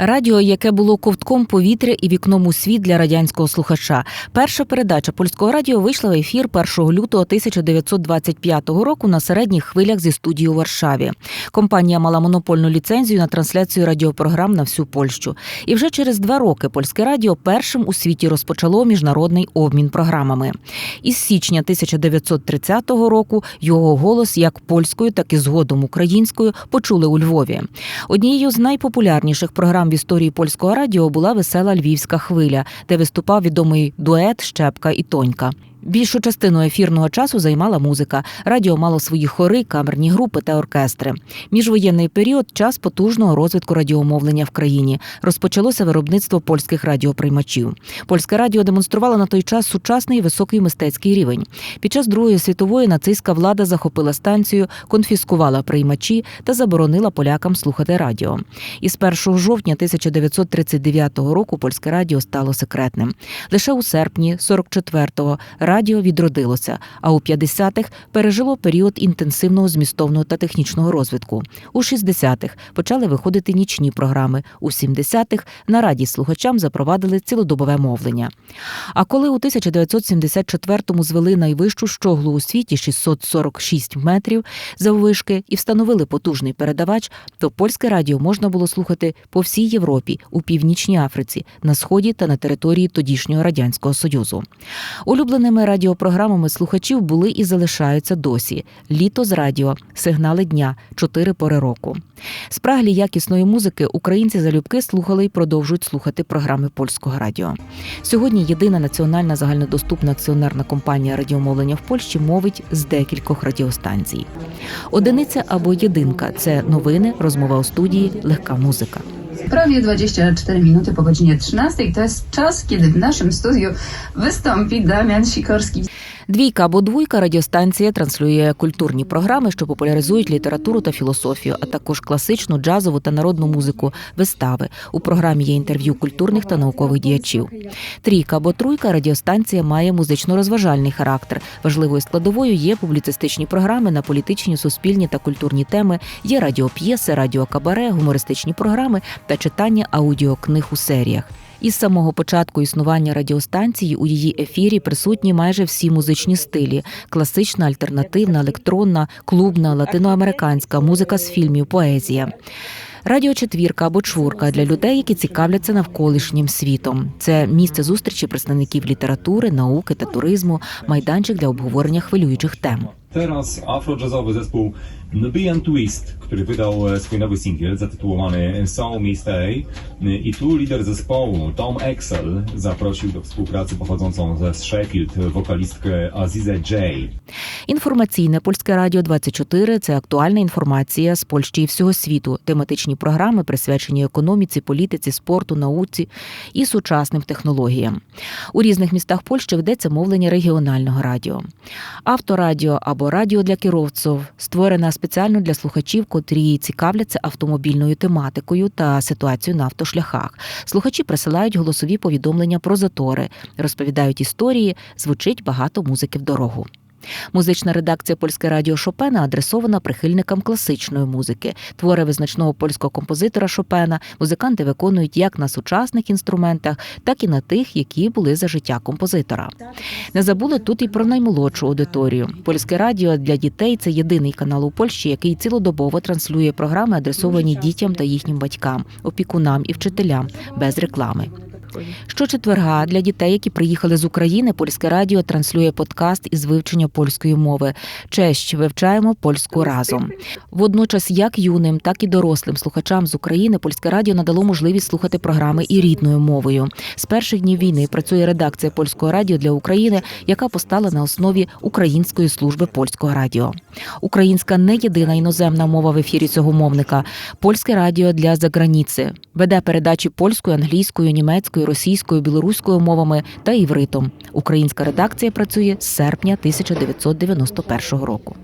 Радіо, яке було ковтком повітря і вікном у світ для радянського слухача. Перша передача польського радіо вийшла в ефір 1 лютого 1925 року на середніх хвилях зі студії у Варшаві. Компанія мала монопольну ліцензію на трансляцію радіопрограм на всю Польщу. І вже через два роки польське радіо першим у світі розпочало міжнародний обмін програмами. Із січня 1930 року його голос як польською, так і згодом українською почули у Львові. Однією з найпопулярніших програм в історії польського радіо була весела львівська хвиля, де виступав відомий дует Щепка і Тонька. Більшу частину ефірного часу займала музика. Радіо мало свої хори, камерні групи та оркестри. Міжвоєнний період час потужного розвитку радіомовлення в країні. Розпочалося виробництво польських радіоприймачів. Польське радіо демонструвало на той час сучасний високий мистецький рівень. Під час Другої світової нацистська влада захопила станцію, конфіскувала приймачі та заборонила полякам слухати радіо. Із 1 жовтня 1939 року польське радіо стало секретним. Лише у серпні 44-го радіо відродилося, а у 50-х пережило період інтенсивного змістовного та технічного розвитку. У 60-х почали виходити нічні програми. У 70-х на радість слухачам запровадили цілодобове мовлення. А коли у 1974-му звели найвищу щоглу у світі 646 метрів заввишки і встановили потужний передавач, то польське радіо можна було слухати по всій Європі, у північній Африці, на сході та на території тодішнього радянського союзу. Улюбленими радіопрограмами слухачів були і залишаються досі: літо з радіо, сигнали дня, чотири пори року. Спраглі якісної музики українці залюбки слухали і продовжують слухати програми польського радіо. Сьогодні єдина національна загальнодоступна акціонерна компанія радіомовлення в Польщі мовить з декількох радіостанцій. Одиниця або єдинка це новини, розмова у студії, легка музика. Prawie 24 minuty po godzinie 13 to jest czas, kiedy w naszym studiu wystąpi Damian Sikorski. Двійка або двойка радіостанція транслює культурні програми, що популяризують літературу та філософію, а також класичну, джазову та народну музику, вистави. У програмі є інтерв'ю культурних та наукових діячів. Трійка або труйка радіостанція має музично-розважальний характер. Важливою складовою є публіцистичні програми на політичні, суспільні та культурні теми. Є радіоп'єси, радіокабаре, гумористичні програми та читання аудіокниг у серіях. Із самого початку існування радіостанції у її ефірі присутні майже всі музичні стилі: класична, альтернативна, електронна, клубна, латиноамериканська, музика з фільмів, поезія. Радіочетвірка або чвурка для людей, які цікавляться навколишнім світом. Це місце зустрічі представників літератури, науки та туризму, майданчик для обговорення хвилюючих тем. Teraz afro-jazzowy zespół Nubian Twist, który wydał e, swój nowy singiel zatytułowany Soul Me Stay i tu lider zespołu Tom Excel zaprosił do współpracy pochodzącą ze Sheffield wokalistkę Azizę J. Інформаційне польське радіо 24 – це актуальна інформація з Польщі і всього світу, тематичні програми, присвячені економіці, політиці, спорту, науці і сучасним технологіям. У різних містах Польщі ведеться мовлення регіонального радіо. Авторадіо або радіо для керовців створена спеціально для слухачів, котрі цікавляться автомобільною тематикою та ситуацією на автошляхах. Слухачі присилають голосові повідомлення про затори, розповідають історії, звучить багато музики в дорогу. Музична редакція Польське радіо Шопена адресована прихильникам класичної музики. Твори визначного польського композитора Шопена музиканти виконують як на сучасних інструментах, так і на тих, які були за життя композитора. Не забули тут і про наймолодшу аудиторію. Польське радіо для дітей це єдиний канал у Польщі, який цілодобово транслює програми, адресовані дітям та їхнім батькам, опікунам і вчителям без реклами. Щочетверга для дітей, які приїхали з України, польське радіо транслює подкаст із вивчення польської мови. Честь вивчаємо польську разом. Водночас, як юним, так і дорослим слухачам з України польське радіо надало можливість слухати програми і рідною мовою. З перших днів війни працює редакція польського радіо для України, яка постала на основі Української служби польського радіо. Українська не єдина іноземна мова в ефірі цього мовника. Польське радіо для заграніці веде передачі польською, англійською, німецькою, російською, білоруською мовами та івритом. Українська редакція працює з серпня 1991 року.